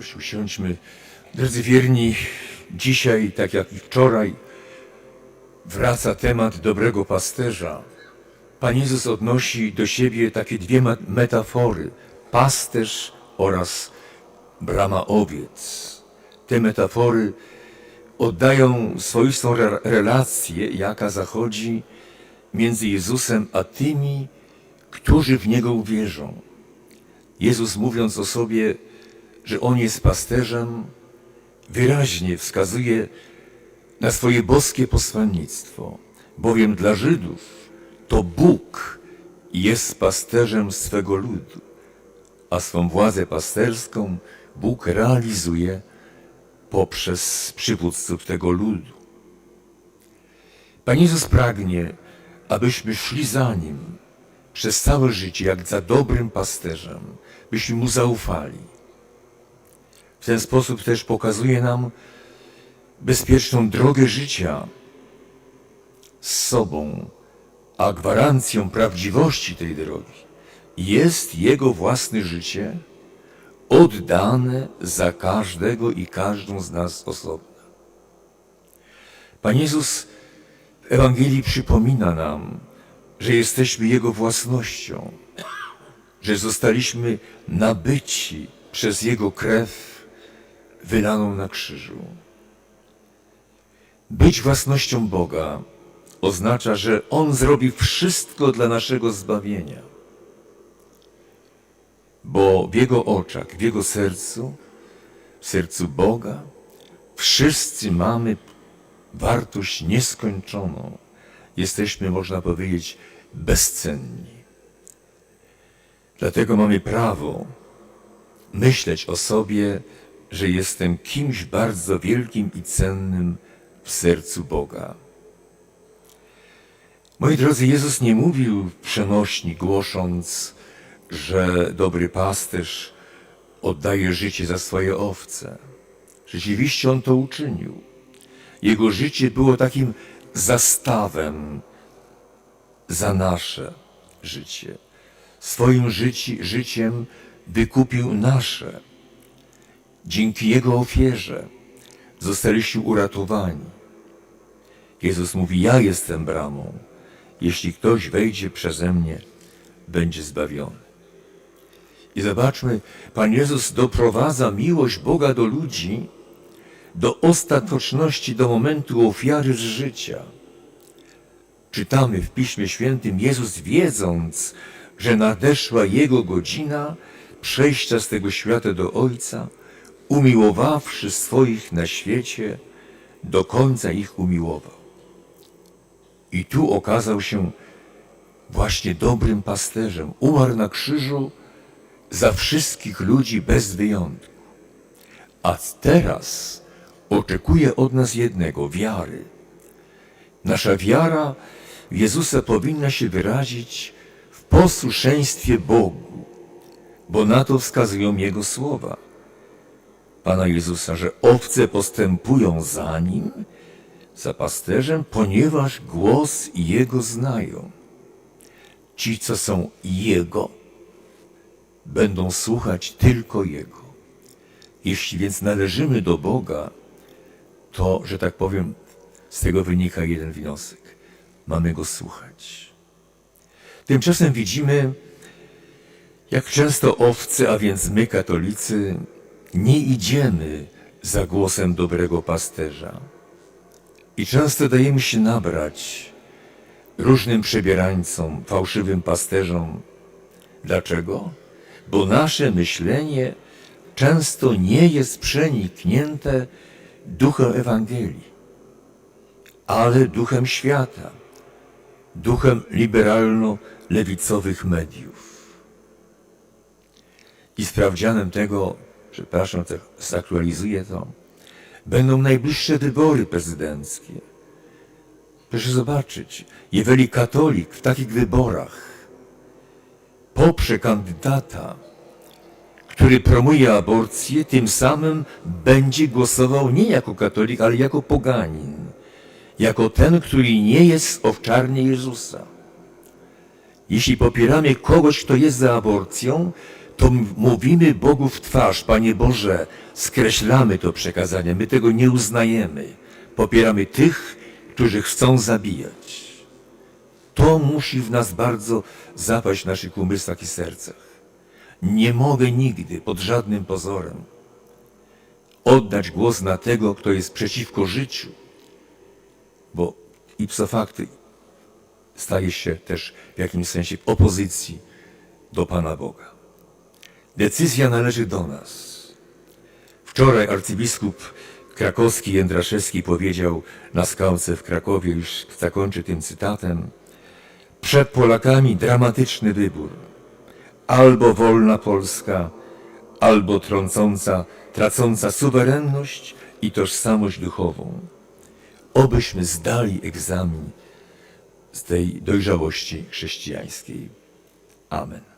Proszę usiądźmy. Drodzy wierni, dzisiaj, tak jak i wczoraj, wraca temat dobrego pasterza. Pan Jezus odnosi do siebie takie dwie metafory. Pasterz oraz brama owiec. Te metafory oddają swoistą re- relację, jaka zachodzi między Jezusem a tymi, którzy w Niego uwierzą. Jezus mówiąc o sobie, że On jest pasterzem, wyraźnie wskazuje na swoje boskie posłannictwo, bowiem dla Żydów to Bóg jest pasterzem swego ludu, a swą władzę pasterską Bóg realizuje poprzez przywódców tego ludu. Pan Jezus pragnie, abyśmy szli za Nim przez całe życie, jak za dobrym pasterzem, byśmy Mu zaufali. W ten sposób też pokazuje nam bezpieczną drogę życia z sobą, a gwarancją prawdziwości tej drogi jest Jego własne życie oddane za każdego i każdą z nas osobna. Pan Jezus w Ewangelii przypomina nam, że jesteśmy Jego własnością, że zostaliśmy nabyci przez Jego krew wylaną na krzyżu. Być własnością Boga oznacza, że On zrobi wszystko dla naszego zbawienia. Bo w Jego oczach, w Jego sercu, w sercu Boga, wszyscy mamy wartość nieskończoną. Jesteśmy, można powiedzieć, bezcenni. Dlatego mamy prawo myśleć o sobie, że jestem kimś bardzo wielkim i cennym w sercu Boga. Moi drodzy, Jezus nie mówił przenośni, głosząc, że dobry pasterz oddaje życie za swoje owce. Rzeczywiście on to uczynił. Jego życie było takim zastawem za nasze życie. Swoim życi, życiem wykupił nasze. Dzięki Jego ofierze zostaliśmy uratowani. Jezus mówi, ja jestem bramą. Jeśli ktoś wejdzie przeze mnie, będzie zbawiony. I zobaczmy, Pan Jezus doprowadza miłość Boga do ludzi do ostateczności, do momentu ofiary z życia. Czytamy w Piśmie Świętym, Jezus wiedząc, że nadeszła Jego godzina przejścia z tego świata do Ojca, umiłowawszy swoich na świecie, do końca ich umiłował. I tu okazał się właśnie dobrym pasterzem. Umarł na krzyżu za wszystkich ludzi bez wyjątku. A teraz oczekuje od nas jednego wiary. Nasza wiara w Jezusa powinna się wyrazić w posłuszeństwie Bogu, bo na to wskazują Jego słowa. Pana Jezusa, że owce postępują za Nim, za pasterzem, ponieważ głos Jego znają. Ci, co są Jego, będą słuchać tylko Jego. Jeśli więc należymy do Boga, to, że tak powiem, z tego wynika jeden wniosek. Mamy Go słuchać. Tymczasem widzimy, jak często owce, a więc my, katolicy, nie idziemy za głosem dobrego pasterza. I często dajemy się nabrać różnym przebierańcom, fałszywym pasterzom. Dlaczego? Bo nasze myślenie często nie jest przeniknięte duchem Ewangelii, ale duchem świata, duchem liberalno-lewicowych mediów. I sprawdzianem tego, przepraszam, zaktualizuję to, będą najbliższe wybory prezydenckie. Proszę zobaczyć, jeżeli katolik w takich wyborach poprze kandydata, który promuje aborcję, tym samym będzie głosował nie jako katolik, ale jako poganin, jako ten, który nie jest owczarnie Jezusa. Jeśli popieramy kogoś, kto jest za aborcją, to mówimy Bogu w twarz, Panie Boże, skreślamy to przekazanie, my tego nie uznajemy. Popieramy tych, którzy chcą zabijać. To musi w nas bardzo zapaść w naszych umysłach i sercach. Nie mogę nigdy, pod żadnym pozorem, oddać głos na tego, kto jest przeciwko życiu, bo ipso facto staje się też w jakimś sensie opozycji do Pana Boga. Decyzja należy do nas. Wczoraj arcybiskup krakowski Jędraszewski powiedział na skałce w Krakowie, już zakończę tym cytatem, przed Polakami dramatyczny wybór. Albo wolna Polska, albo trącąca, tracąca suwerenność i tożsamość duchową. Obyśmy zdali egzamin z tej dojrzałości chrześcijańskiej. Amen.